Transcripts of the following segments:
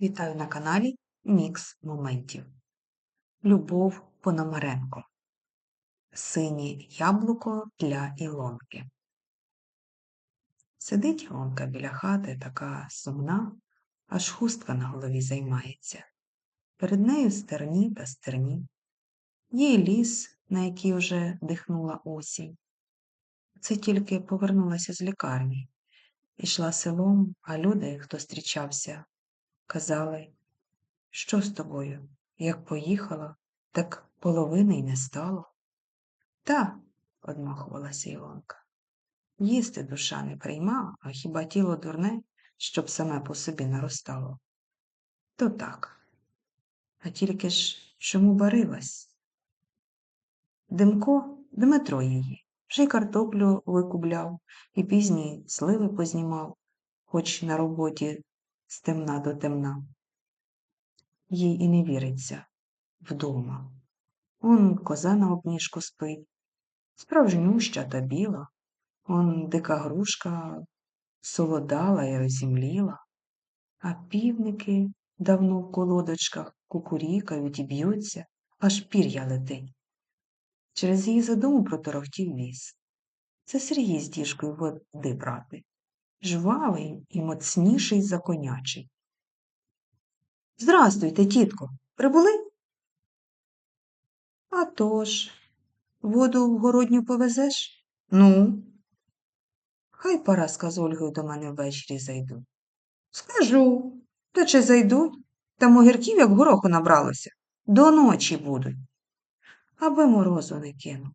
Вітаю на каналі Мікс Моментів. Любов Пономаренко. Синє яблуко для Ілонки. Сидить Ілонка біля хати, така сумна, аж хустка на голові займається. Перед нею стерні та стерні. Є й ліс, на який вже дихнула осінь. Це тільки повернулася з лікарні. Ішла селом, а люди, хто зустрічався, казали, що з тобою? Як поїхала, так половини й не стало. Та, одмахувалася Ілонка, їсти душа не прийма, а хіба тіло дурне, щоб саме по собі наростало? То так. А тільки ж чому барилась? Димко Дмитро її, вже й картоплю викубляв, і пізні сливи познімав, хоч на роботі з темна до темна. Їй і не віриться вдома. Он коза на обніжку спить, справжнюща та біла, он дика грушка солодала і розімліла, а півники давно в колодочках кукурікають і б'ються, аж пір'я летить. Через її задуму проторохтів ліс. Це Сергій з діжкою води брати, жвавий і моцніший за конячий. Здрастуйте, тітко, прибули? А тож, воду в городню повезеш? Ну, хай Параска з Ольгою до мене ввечері зайдуть. Скажу, та чи зайдуть? Там огірків, як гороху набралося. До ночі будуть. Аби морозу не кинув.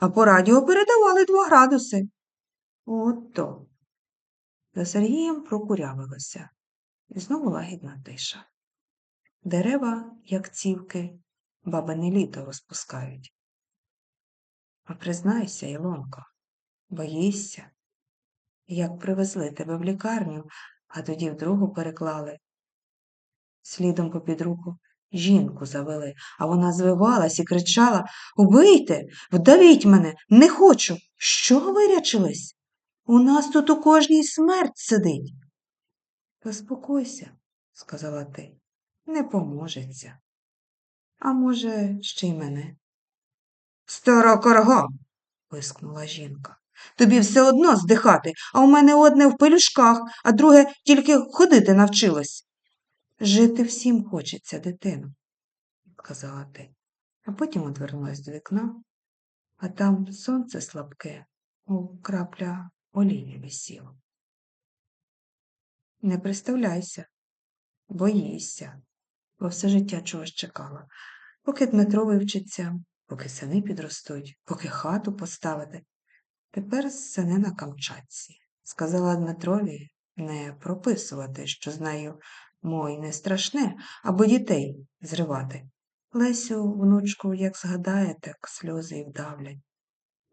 А по радіо передавали два градуси. Ото. За Сергієм прокурявилося. І знову лагідна тиша. Дерева, як цівки, бабине літо розпускають. А признайся, Ілонко, боїшся, як привезли тебе в лікарню, а тоді в другу переклали. Слідом попід руку жінку завели, а вона звивалась і кричала Убийте, вдавіть мене, не хочу. Що вирячились? У нас тут у кожній смерть сидить. Заспокойся, сказала ти, не поможеться. А може, ще й мене. Стара карга, вискнула жінка. Тобі все одно здихати, а у мене одне в пелюшках, а друге тільки ходити навчилось. Жити всім хочеться, дитино, сказала ти, а потім одвернулась до вікна, а там сонце слабке, мов крапля олії висіло. Не приставляйся, боїшся, бо все життя чогось чекала, поки Дмитро вивчиться, поки сини підростуть, поки хату поставити. Тепер сини на Камчатці. Сказала Дмитрові не прописувати, що з нею мой не страшне, або дітей зривати. Лесю, внучку, як згадає, так сльози й вдавлять.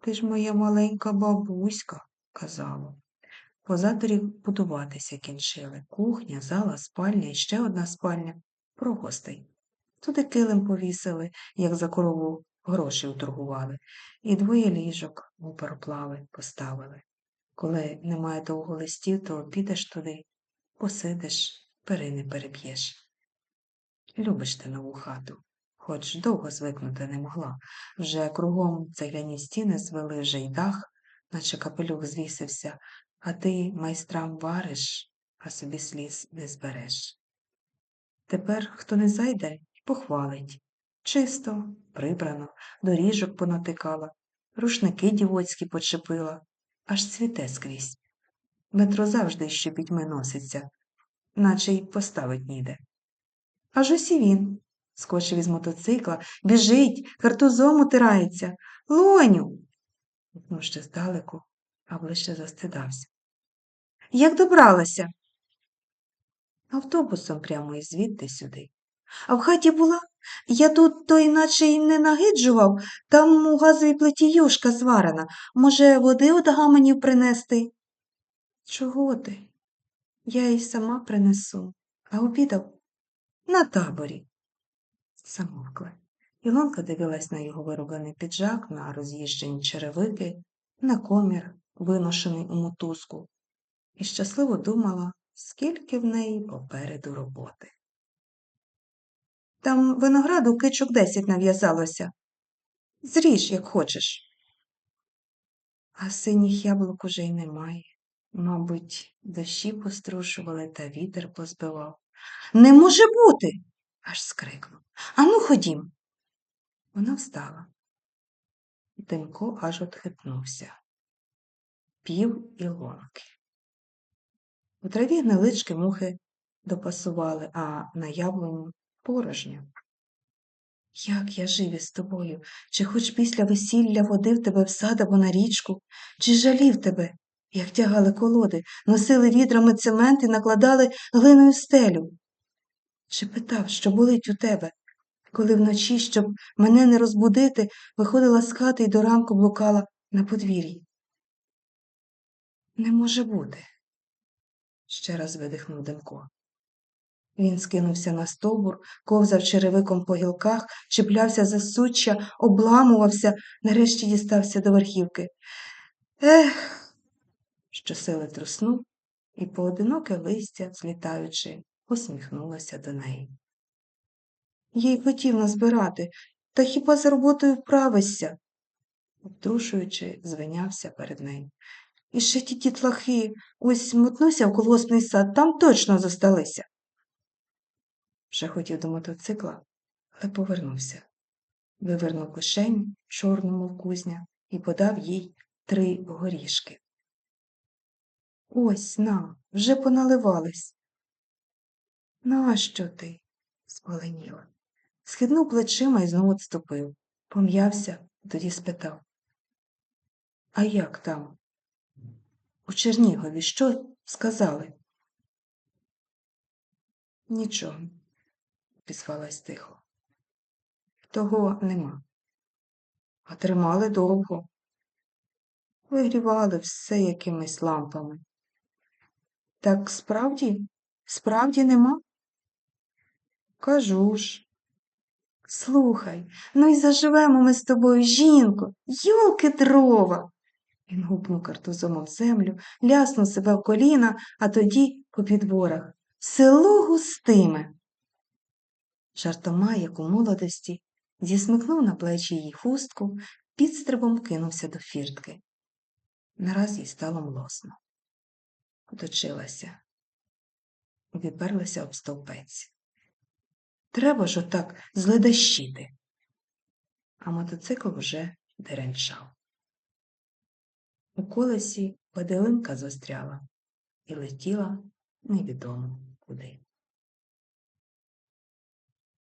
Ти ж моя маленька бабуська, казала. Позаторі будуватися кінчили. Кухня, зала, спальня і ще одна спальня про гостей. Туди килим повісили, як за корову гроші уторгували, і двоє ліжок у пароплави поставили. Коли немає довго листів, то підеш туди, посидиш, перини переб'єш. Любиш ти нову хату, хоч довго звикнути не могла. Вже кругом цегляні стіни звели вже й дах, наче капелюх звісився, а ти майстрам вариш, а собі сліз не збереш. Тепер, хто не зайде, похвалить. Чисто, прибрано, доріжок понатикала, рушники дівоцькі почепила, аж цвіте скрізь. Метро завжди ще пітьми носиться, наче й поставить ніде. Аж ось і він, скочив із мотоцикла, біжить, картузом утирається. Лоню. Ну, ще здалеку, а ближче застидався. Як добралася? Автобусом прямо і звідти сюди. А в хаті була? Я тут то іначе й не нагиджував, там у газовій плиті юшка зварена. Може, води от гаменів принести? Чого ти? Я й сама принесу, а обідав на таборі. Замовкли. Ілонка дивилась на його вироблений піджак, на роз'їжджені черевики, на комір, виношений у мотузку, і щасливо думала скільки в неї попереду роботи. Там винограду кичок десять нав'язалося. Зріж, як хочеш. А синіх яблук уже й немає. Мабуть, дощі пострушували та вітер позбивав. Не може бути. аж скрикнув. Ану, ходім. Вона встала. Демко аж отхитнувся. Пів і ломки. У траві гнилички мухи допасували, а на яблуню порожньо. Як я жив із тобою, чи хоч після весілля водив тебе в сад або на річку, чи жалів тебе, як тягали колоди, носили відрами цемент і накладали глиною стелю? Чи питав, що болить у тебе, коли вночі, щоб мене не розбудити, виходила з хати і до ранку блукала на подвір'ї? Не може бути, ще раз видихнув Демко. Він скинувся на стовбур, ковзав черевиком по гілках, чіплявся за суччя, обламувався, нарешті дістався до верхівки. Ех, щосили труснув, і поодиноке листя, злітаючи, усміхнулося до неї. Їй хотів назбирати, та хіба за роботою вправишся? обтрушуючи, звинявся перед нею. І ще ті дітлахи, ось мотнуся в колгоспний сад, там точно зосталися. Вже хотів до мотоцикла, але повернувся. Вивернув кишень чорному в кузня і подав їй три горішки. Ось на, вже поналивались. Нащо ти? спаленіла. Схиднув плечима і знову відступив, пом'явся, тоді спитав. А як там? У Чернігові що сказали? Нічого, пізвалась тихо. Того нема. А тримали довго. Вигрівали все якимись лампами. Так справді, справді нема? Кажу ж. Слухай, ну й заживемо ми з тобою, жінко, юлки дрова. Він гупнув картузом об землю, ляснув себе в коліна, а тоді по підворах. Село густиме. Жартома, як у молодості, зісмикнув на плечі її хустку, підстрибом кинувся до фіртки. Нараз їй стало млосно. Оточилася, обіперлася об стовпець. Треба ж отак зледащити. А мотоцикл вже деренчав. У колесі паделинка застряла і летіла невідомо куди.